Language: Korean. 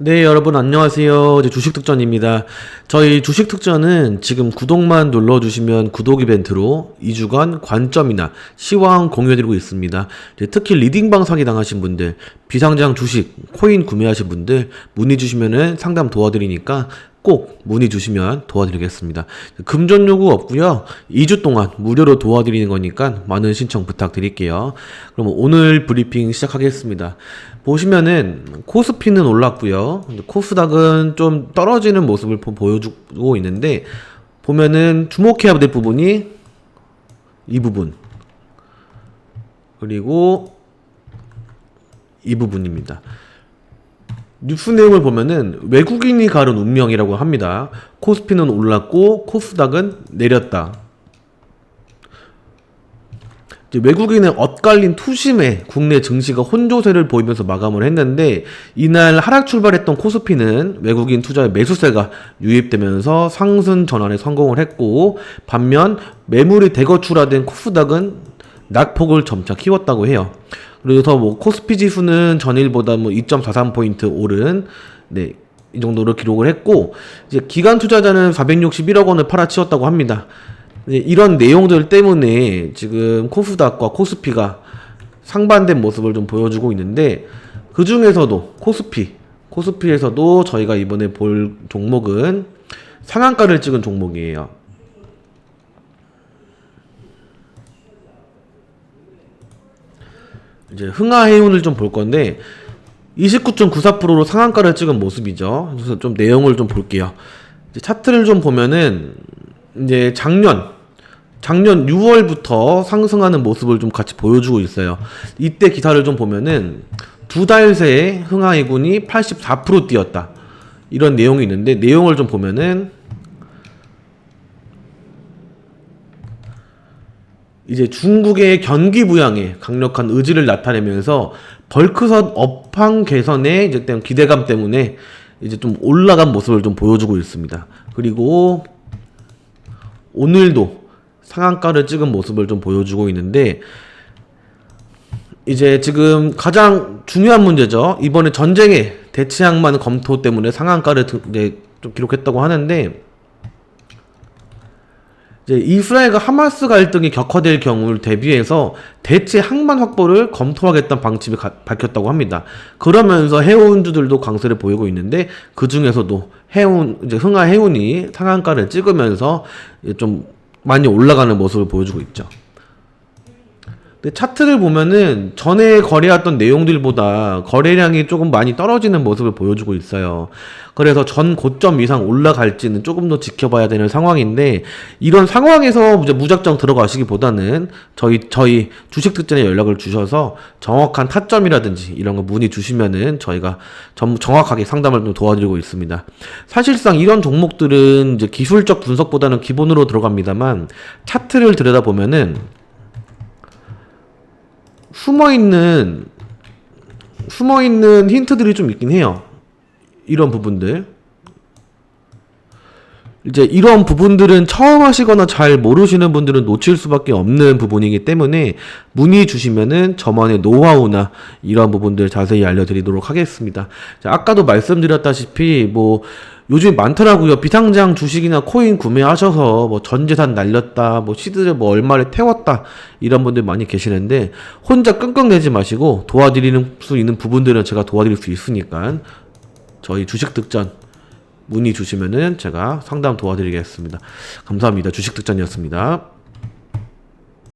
네, 여러분 안녕하세요. 주식 특전입니다. 저희 주식 특전은 지금 구독만 눌러 주시면 구독 이벤트로 2주간 관점이나 시황 공유해 드리고 있습니다. 이제 특히 리딩 방 사기 당하신 분들, 비상장 주식, 코인 구매하신 분들 문의 주시면은 상담 도와드리니까 꼭 문의 주시면 도와드리겠습니다. 금전 요구 없고요. 2주 동안 무료로 도와드리는 거니까 많은 신청 부탁드릴게요. 그럼 오늘 브리핑 시작하겠습니다. 보시면은 코스피는 올랐고요. 코스닥은 좀 떨어지는 모습을 보- 보여주고 있는데 보면은 주목해야 될 부분이 이 부분 그리고 이 부분입니다. 뉴스 내용을 보면은 외국인이 가른 운명이라고 합니다. 코스피는 올랐고 코스닥은 내렸다. 외국인의 엇갈린 투심에 국내 증시가 혼조세를 보이면서 마감을 했는데 이날 하락 출발했던 코스피는 외국인 투자의 매수세가 유입되면서 상승 전환에 성공을 했고 반면 매물이 대거 출하된 코스닥은 낙폭을 점차 키웠다고 해요. 그래서 뭐 코스피 지수는 전일보다 뭐 2.43포인트 오른 네. 이 정도로 기록을 했고 이제 기관 투자자는 461억 원을 팔아치웠다고 합니다. 이런 내용들 때문에 지금 코스닥과 코스피가 상반된 모습을 좀 보여주고 있는데 그 중에서도 코스피, 코스피에서도 저희가 이번에 볼 종목은 상한가를 찍은 종목이에요. 이제 흥하해운을 좀 볼 건데 29.94%로 상한가를 찍은 모습이죠. 그래서 좀 내용을 좀 볼게요. 차트를 좀 보면은 이제 작년 작년 6월부터 상승하는 모습을 좀 같이 보여주고 있어요. 이때 기사를 좀 보면은 두 달 새에 흥하해군이 84% 뛰었다. 이런 내용이 있는데 내용을 좀 보면은 이제 중국의 경기 부양에 강력한 의지를 나타내면서 벌크선 업황 개선에 이제 기대감 때문에 이제 좀 올라간 모습을 좀 보여주고 있습니다. 그리고 오늘도 상한가를 찍은 모습을 좀 보여주고 있는데 이제 지금 가장 중요한 문제죠. 이번에 전쟁의 대치항만 검토 때문에 상한가를 드- 이제 좀 기록했다고 하는데 이스라엘과 하마스 갈등이 격화될 경우를 대비해서 대체 항만 확보를 검토하겠다는 방침을 가- 밝혔다고 합니다. 그러면서 해운주들도 강세를 보이고 있는데 그 중에서도 해운 이제 흥하 해운이 상한가를 찍으면서 좀 많이 올라가는 모습을 보여주고 있죠. 근데 차트를 보면은 전에 거래했던 내용들보다 거래량이 조금 많이 떨어지는 모습을 보여주고 있어요. 그래서 전 고점 이상 올라갈지는 조금 더 지켜봐야 되는 상황인데 이런 상황에서 무작정 들어가시기보다는 저희 저희 주식 특전에 연락을 주셔서 정확한 타점이라든지 이런 거 문의 주시면은 저희가 점- 정확하게 상담을 좀 도와드리고 있습니다. 사실상 이런 종목들은 이제 기술적 분석보다는 기본으로 들어갑니다만 차트를 들여다 보면은 숨어 있는 숨어 있는 힌트들이 좀 있긴 해요. 이런 부분들. 이제 이런 부분들은 처음 하시거나 잘 모르시는 분들은 놓칠 수밖에 없는 부분이기 때문에 문의 주시면은 저만의 노하우나 이런 부분들 자세히 알려드리도록 하겠습니다. 자, 아까도 말씀드렸다시피 뭐 요즘 많더라고요. 비상장 주식이나 코인 구매하셔서 뭐 전 재산 날렸다, 뭐 시드를 뭐 얼마를 태웠다 이런 분들 많이 계시는데 혼자 끙끙 내지 마시고 도와드리는 수 있는 부분들은 제가 도와드릴 수 있으니까 저희 주식 득전 문의 주시면은 제가 상담 도와드리겠습니다. 감사합니다. 주식 득전이었습니다.